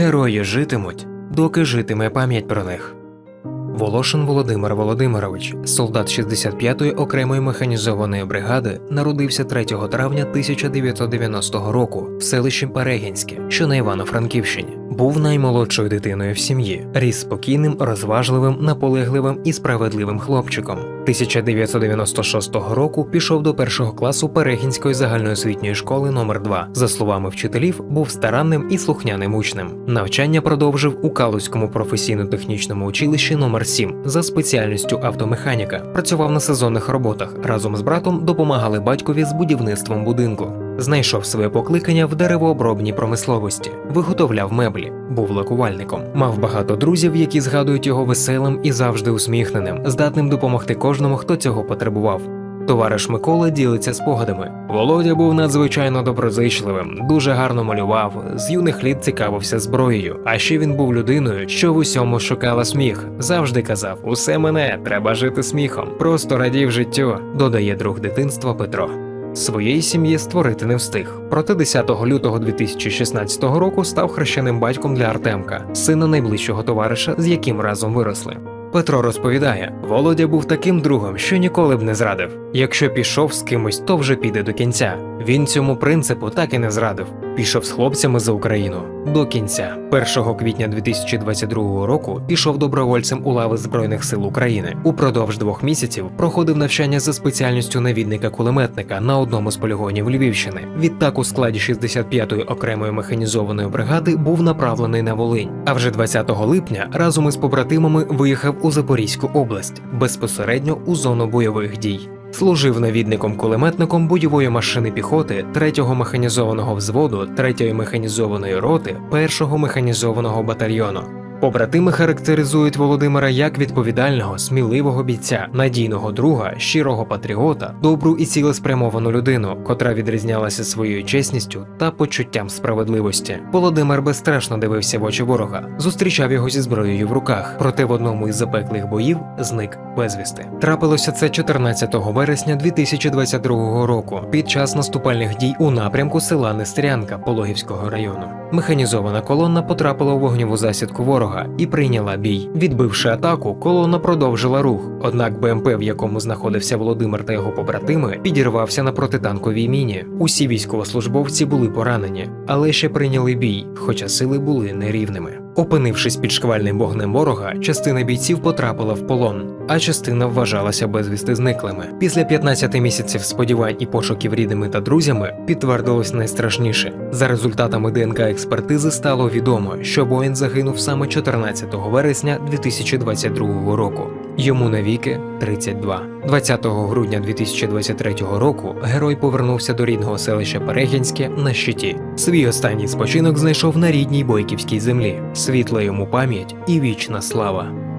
Герої житимуть, доки житиме пам'ять про них. Волошин Володимир Володимирович, солдат 65-ї окремої механізованої бригади, народився 3 травня 1990 року в селищі Перегінське, що на Івано-Франківщині. Був наймолодшою дитиною в сім'ї, ріс спокійним, розважливим, наполегливим і справедливим хлопчиком. 1996 року пішов до першого класу Перегінської загальноосвітньої школи номер 2 За словами вчителів, був старанним і слухняним учнем. Навчання продовжив у Калузькому професійно-технічному училищі номер 7 за спеціальністю автомеханіка. Працював на сезонних роботах. Разом з братом допомагали батькові з будівництвом будинку. Знайшов своє покликання в деревообробній промисловості, виготовляв меблі, був лакувальником. Мав багато друзів, які згадують його веселим і завжди усміхненим, здатним допомогти кожному, хто цього потребував. Товариш Микола ділиться спогадами. Володя був надзвичайно доброзичливим, дуже гарно малював, з юних літ цікавився зброєю. А ще він був людиною, що в усьому шукала сміх. Завжди казав: усе мене, треба жити сміхом. Просто радів життю, додає друг дитинства Петро. Своєї сім'ї створити не встиг. Проте 10 лютого 2016 року став хрещеним батьком для Артемка, сина найближчого товариша, з яким разом виросли. Петро розповідає: Володя був таким другом, що ніколи б не зрадив. Якщо пішов з кимось, то вже піде до кінця. Він цьому принципу так і не зрадив. Пішов з хлопцями за Україну до кінця. 1 квітня 2022 року пішов добровольцем у лави Збройних сил України. Упродовж двох місяців проходив навчання за спеціальністю навідника-кулеметника на одному з полігонів Львівщини. Відтак у складі 65-ї окремої механізованої бригади був направлений на Волинь. А вже 20 липня разом із побратимами виїхав у Запорізьку область безпосередньо у зону бойових дій. Служив навідником-кулеметником бойової машини піхоти 3-го механізованого взводу 3-ї механізованої роти 1-го механізованого батальйону. Побратими характеризують Володимира як відповідального, сміливого бійця, надійного друга, щирого патріота, добру і цілеспрямовану людину, котра відрізнялася своєю чесністю та почуттям справедливості. Володимир безстрашно дивився в очі ворога, зустрічав його зі зброєю в руках, проте в одному із запеклих боїв зник безвісти. Трапилося це 14 вересня 2022 року під час наступальних дій у напрямку села Нестерянка Пологівського району. Механізована колона потрапила у вогневу засідку ворога і прийняла бій. Відбивши атаку, колона продовжила рух. Однак БМП, в якому знаходився Володимир та його побратими, підірвався на протитанковій міні. Усі військовослужбовці були поранені, але ще прийняли бій, хоча сили були нерівними. Опинившись під шквальним вогнем ворога, частина бійців потрапила в полон, а частина вважалася безвісти зниклими. Після 15 місяців сподівань і пошуків рідними та друзями підтвердилось найстрашніше. За результатами ДНК експертизи стало відомо, що воїн загинув саме 14 вересня 2022 року. Йому навіки 32. 20 грудня 2023 року герой повернувся до рідного селища Перегінське на щиті. Свій останній спочинок знайшов на рідній бойківській землі. Світла йому пам'ять і вічна слава.